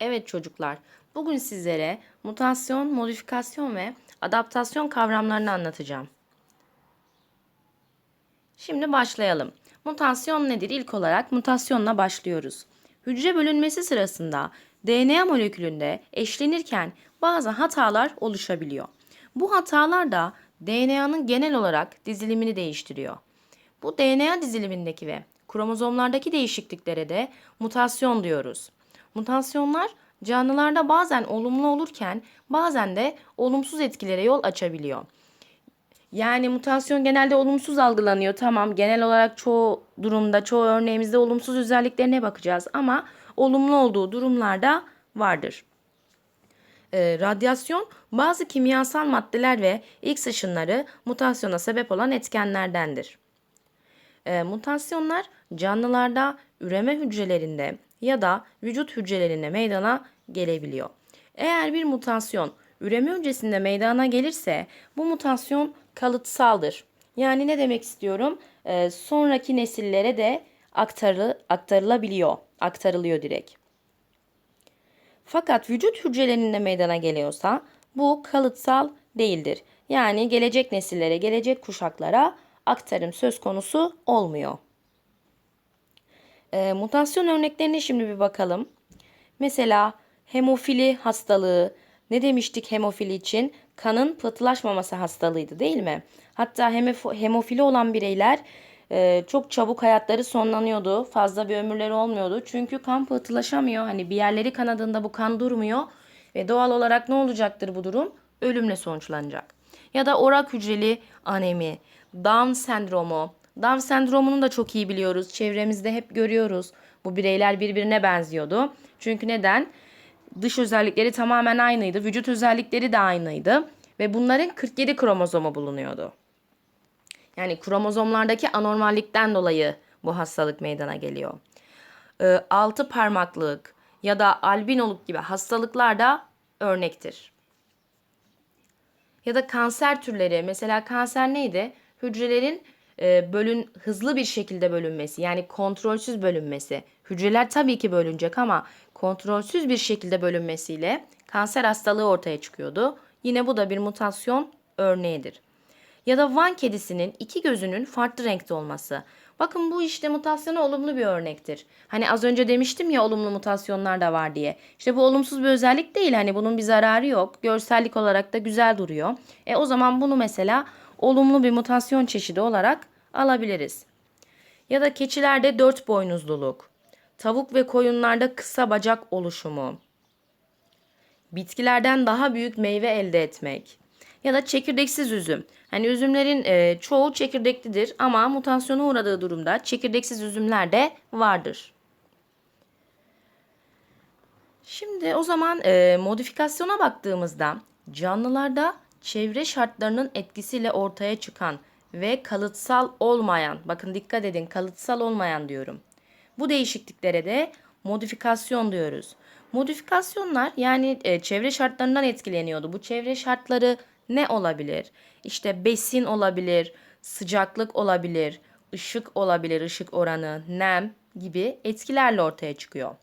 Evet çocuklar, bugün sizlere mutasyon, modifikasyon ve adaptasyon kavramlarını anlatacağım. Şimdi başlayalım. Mutasyon nedir? İlk olarak mutasyonla başlıyoruz. Hücre bölünmesi sırasında DNA molekülünde eşlenirken bazı hatalar oluşabiliyor. Bu hatalar da DNA'nın genel olarak dizilimini değiştiriyor. Bu DNA dizilimindeki ve kromozomlardaki değişikliklere de mutasyon diyoruz. Mutasyonlar canlılarda bazen olumlu olurken bazen de olumsuz etkilere yol açabiliyor. Yani mutasyon genelde olumsuz algılanıyor. Tamam genel olarak çoğu durumda, çoğu örneğimizde olumsuz özelliklerine bakacağız ama olumlu olduğu durumlarda vardır. Ee, radyasyon bazı kimyasal maddeler ve X ışınları mutasyona sebep olan etkenlerdendir. Ee, mutasyonlar canlılarda üreme hücrelerinde ya da vücut hücrelerinde meydana gelebiliyor. Eğer bir mutasyon üreme hücresinde meydana gelirse bu mutasyon kalıtsaldır. Yani ne demek istiyorum? Ee, sonraki nesillere de aktarı, aktarılabiliyor, aktarılıyor direkt. Fakat vücut hücrelerinde meydana geliyorsa bu kalıtsal değildir. Yani gelecek nesillere, gelecek kuşaklara aktarım söz konusu olmuyor. E, mutasyon örneklerine şimdi bir bakalım. Mesela hemofili hastalığı. Ne demiştik hemofili için? Kanın pıhtılaşmaması hastalığıydı değil mi? Hatta hemofili olan bireyler e, çok çabuk hayatları sonlanıyordu. Fazla bir ömürleri olmuyordu. Çünkü kan pıhtılaşamıyor. Hani bir yerleri kanadında bu kan durmuyor. Ve doğal olarak ne olacaktır bu durum? Ölümle sonuçlanacak. Ya da orak hücreli anemi, Down sendromu. Down sendromunu da çok iyi biliyoruz. Çevremizde hep görüyoruz. Bu bireyler birbirine benziyordu. Çünkü neden? Dış özellikleri tamamen aynıydı. Vücut özellikleri de aynıydı. Ve bunların 47 kromozomu bulunuyordu. Yani kromozomlardaki anormallikten dolayı bu hastalık meydana geliyor. E, altı parmaklık ya da albinoluk gibi hastalıklar da örnektir. Ya da kanser türleri. Mesela kanser neydi? Hücrelerin e, bölün hızlı bir şekilde bölünmesi yani kontrolsüz bölünmesi. Hücreler tabii ki bölünecek ama kontrolsüz bir şekilde bölünmesiyle kanser hastalığı ortaya çıkıyordu. Yine bu da bir mutasyon örneğidir. Ya da Van kedisinin iki gözünün farklı renkte olması. Bakın bu işte mutasyona olumlu bir örnektir. Hani az önce demiştim ya olumlu mutasyonlar da var diye. İşte bu olumsuz bir özellik değil. Hani bunun bir zararı yok. Görsellik olarak da güzel duruyor. E o zaman bunu mesela olumlu bir mutasyon çeşidi olarak alabiliriz. Ya da keçilerde dört boynuzluluk, tavuk ve koyunlarda kısa bacak oluşumu, bitkilerden daha büyük meyve elde etmek ya da çekirdeksiz üzüm. Hani üzümlerin e, çoğu çekirdeklidir ama mutasyona uğradığı durumda çekirdeksiz üzümler de vardır. Şimdi o zaman e, modifikasyona baktığımızda canlılarda çevre şartlarının etkisiyle ortaya çıkan ve kalıtsal olmayan, bakın dikkat edin kalıtsal olmayan diyorum. Bu değişikliklere de modifikasyon diyoruz. Modifikasyonlar yani e, çevre şartlarından etkileniyordu. Bu çevre şartları ne olabilir? İşte besin olabilir, sıcaklık olabilir, ışık olabilir, ışık oranı, nem gibi etkilerle ortaya çıkıyor.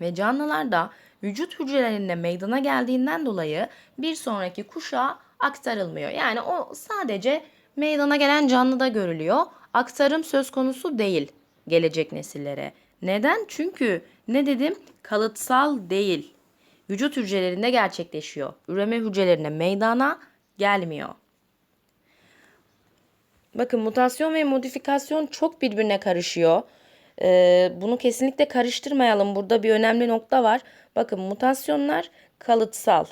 Ve canlılarda vücut hücrelerinde meydana geldiğinden dolayı bir sonraki kuşağa aktarılmıyor. Yani o sadece meydana gelen canlıda görülüyor. Aktarım söz konusu değil gelecek nesillere. Neden? Çünkü ne dedim? Kalıtsal değil. Vücut hücrelerinde gerçekleşiyor. Üreme hücrelerine meydana gelmiyor. Bakın mutasyon ve modifikasyon çok birbirine karışıyor. Ee, bunu kesinlikle karıştırmayalım. Burada bir önemli nokta var. Bakın mutasyonlar kalıtsal.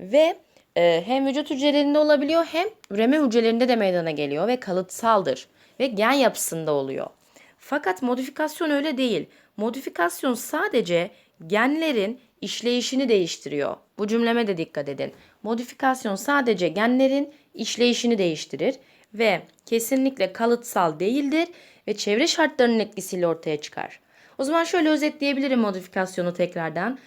Ve e, hem vücut hücrelerinde olabiliyor hem üreme hücrelerinde de meydana geliyor ve kalıtsaldır. Ve gen yapısında oluyor. Fakat modifikasyon öyle değil. Modifikasyon sadece genlerin işleyişini değiştiriyor. Bu cümleme de dikkat edin. Modifikasyon sadece genlerin işleyişini değiştirir ve kesinlikle kalıtsal değildir ve çevre şartlarının etkisiyle ortaya çıkar. O zaman şöyle özetleyebilirim modifikasyonu tekrardan.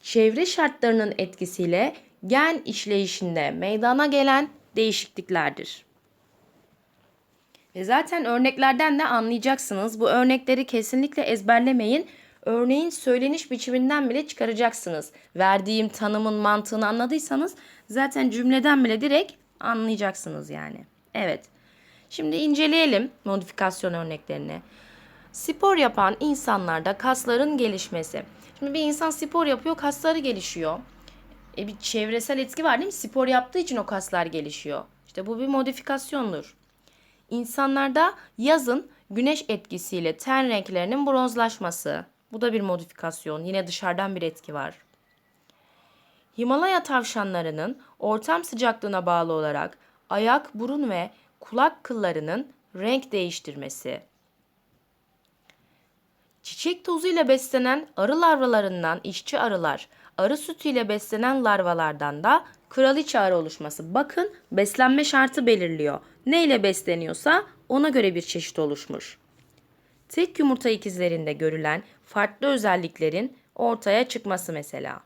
Çevre şartlarının etkisiyle gen işleyişinde meydana gelen değişikliklerdir. Ve zaten örneklerden de anlayacaksınız. Bu örnekleri kesinlikle ezberlemeyin. örneğin söyleniş biçiminden bile çıkaracaksınız. Verdiğim tanımın mantığını anladıysanız zaten cümleden bile direkt anlayacaksınız yani. Evet. Şimdi inceleyelim modifikasyon örneklerini. Spor yapan insanlarda kasların gelişmesi. Şimdi bir insan spor yapıyor, kasları gelişiyor. E bir çevresel etki var değil mi? Spor yaptığı için o kaslar gelişiyor. İşte bu bir modifikasyondur. İnsanlarda yazın güneş etkisiyle ten renklerinin bronzlaşması. Bu da bir modifikasyon. Yine dışarıdan bir etki var. Himalaya tavşanlarının ortam sıcaklığına bağlı olarak ayak, burun ve kulak kıllarının renk değiştirmesi. Çiçek tozuyla beslenen arı larvalarından işçi arılar, arı sütüyle beslenen larvalardan da kraliçe arı oluşması. Bakın beslenme şartı belirliyor. Ne ile besleniyorsa ona göre bir çeşit oluşmuş. Tek yumurta ikizlerinde görülen farklı özelliklerin ortaya çıkması mesela.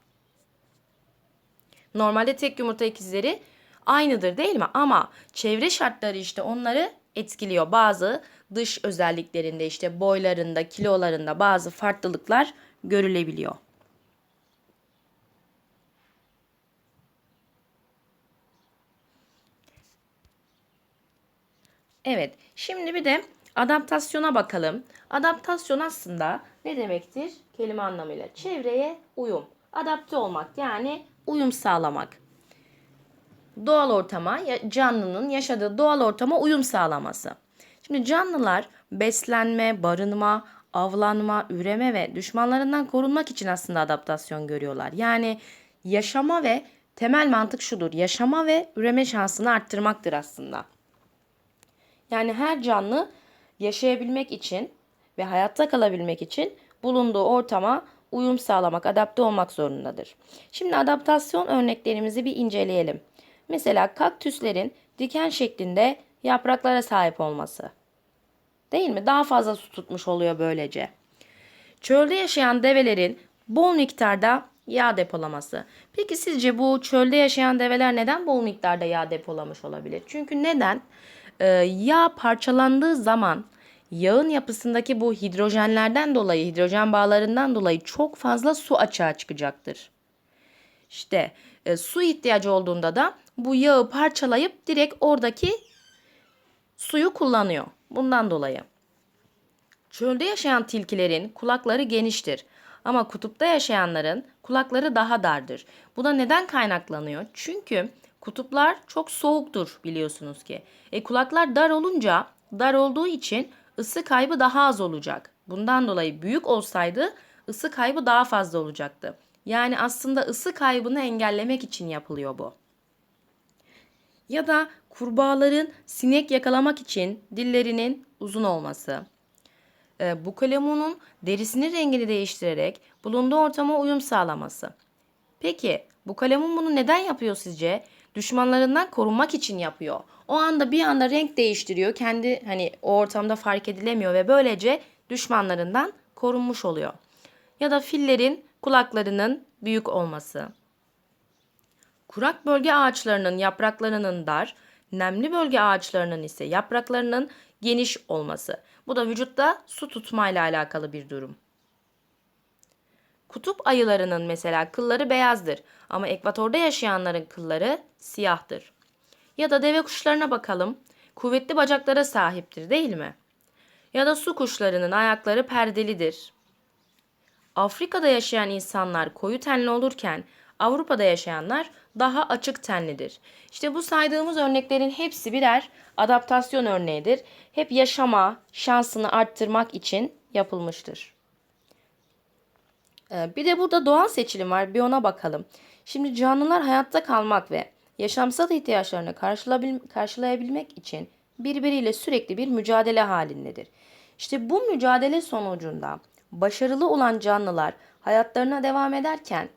Normalde tek yumurta ikizleri aynıdır değil mi? Ama çevre şartları işte onları etkiliyor. Bazı dış özelliklerinde işte boylarında, kilolarında bazı farklılıklar görülebiliyor. Evet, şimdi bir de adaptasyona bakalım. Adaptasyon aslında ne demektir? Kelime anlamıyla çevreye uyum. Adapte olmak yani uyum sağlamak. Doğal ortama, canlının yaşadığı doğal ortama uyum sağlaması. Şimdi canlılar beslenme, barınma, avlanma, üreme ve düşmanlarından korunmak için aslında adaptasyon görüyorlar. Yani yaşama ve temel mantık şudur. Yaşama ve üreme şansını arttırmaktır aslında. Yani her canlı yaşayabilmek için ve hayatta kalabilmek için bulunduğu ortama uyum sağlamak, adapte olmak zorundadır. Şimdi adaptasyon örneklerimizi bir inceleyelim. Mesela kaktüslerin diken şeklinde yapraklara sahip olması. Değil mi? Daha fazla su tutmuş oluyor böylece. Çölde yaşayan develerin bol miktarda yağ depolaması. Peki sizce bu çölde yaşayan develer neden bol miktarda yağ depolamış olabilir? Çünkü neden? Ee, yağ parçalandığı zaman yağın yapısındaki bu hidrojenlerden dolayı, hidrojen bağlarından dolayı çok fazla su açığa çıkacaktır. İşte e, su ihtiyacı olduğunda da bu yağı parçalayıp direkt oradaki suyu kullanıyor. Bundan dolayı. Çölde yaşayan tilkilerin kulakları geniştir. Ama kutupta yaşayanların kulakları daha dardır. Bu da neden kaynaklanıyor? Çünkü kutuplar çok soğuktur biliyorsunuz ki. E kulaklar dar olunca, dar olduğu için ısı kaybı daha az olacak. Bundan dolayı büyük olsaydı ısı kaybı daha fazla olacaktı. Yani aslında ısı kaybını engellemek için yapılıyor bu. Ya da kurbağaların sinek yakalamak için dillerinin uzun olması. E, bu kalemunun derisinin rengini değiştirerek bulunduğu ortama uyum sağlaması. Peki bu kalemun bunu neden yapıyor sizce? Düşmanlarından korunmak için yapıyor. O anda bir anda renk değiştiriyor. Kendi hani o ortamda fark edilemiyor ve böylece düşmanlarından korunmuş oluyor. Ya da fillerin kulaklarının büyük olması. Kurak bölge ağaçlarının yapraklarının dar, nemli bölge ağaçlarının ise yapraklarının geniş olması. Bu da vücutta su tutmayla alakalı bir durum. Kutup ayılarının mesela kılları beyazdır ama ekvatorda yaşayanların kılları siyahtır. Ya da deve kuşlarına bakalım. Kuvvetli bacaklara sahiptir değil mi? Ya da su kuşlarının ayakları perdelidir. Afrika'da yaşayan insanlar koyu tenli olurken Avrupa'da yaşayanlar daha açık tenlidir. İşte bu saydığımız örneklerin hepsi birer adaptasyon örneğidir. Hep yaşama şansını arttırmak için yapılmıştır. Ee, bir de burada doğal seçilim var. Bir ona bakalım. Şimdi canlılar hayatta kalmak ve yaşamsal ihtiyaçlarını karşılayabilmek için birbiriyle sürekli bir mücadele halindedir. İşte bu mücadele sonucunda başarılı olan canlılar hayatlarına devam ederken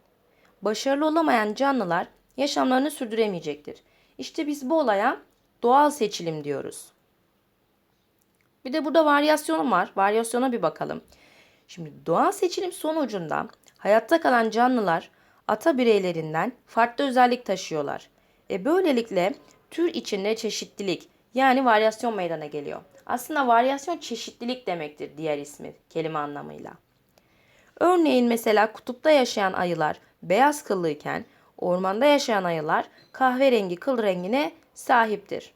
başarılı olamayan canlılar yaşamlarını sürdüremeyecektir. İşte biz bu olaya doğal seçilim diyoruz. Bir de burada varyasyon var. Varyasyona bir bakalım. Şimdi doğal seçilim sonucunda hayatta kalan canlılar ata bireylerinden farklı özellik taşıyorlar. E böylelikle tür içinde çeşitlilik yani varyasyon meydana geliyor. Aslında varyasyon çeşitlilik demektir diğer ismi kelime anlamıyla. Örneğin mesela kutupta yaşayan ayılar beyaz kıllıyken ormanda yaşayan ayılar kahverengi kıl rengine sahiptir.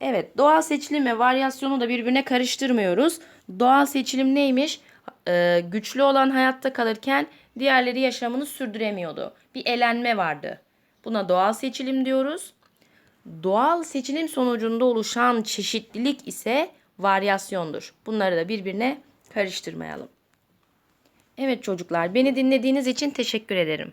Evet, doğal seçilim ve varyasyonu da birbirine karıştırmıyoruz. Doğal seçilim neymiş? Ee, güçlü olan hayatta kalırken diğerleri yaşamını sürdüremiyordu. Bir elenme vardı. Buna doğal seçilim diyoruz. Doğal seçilim sonucunda oluşan çeşitlilik ise varyasyondur. Bunları da birbirine karıştırmayalım. Evet çocuklar, beni dinlediğiniz için teşekkür ederim.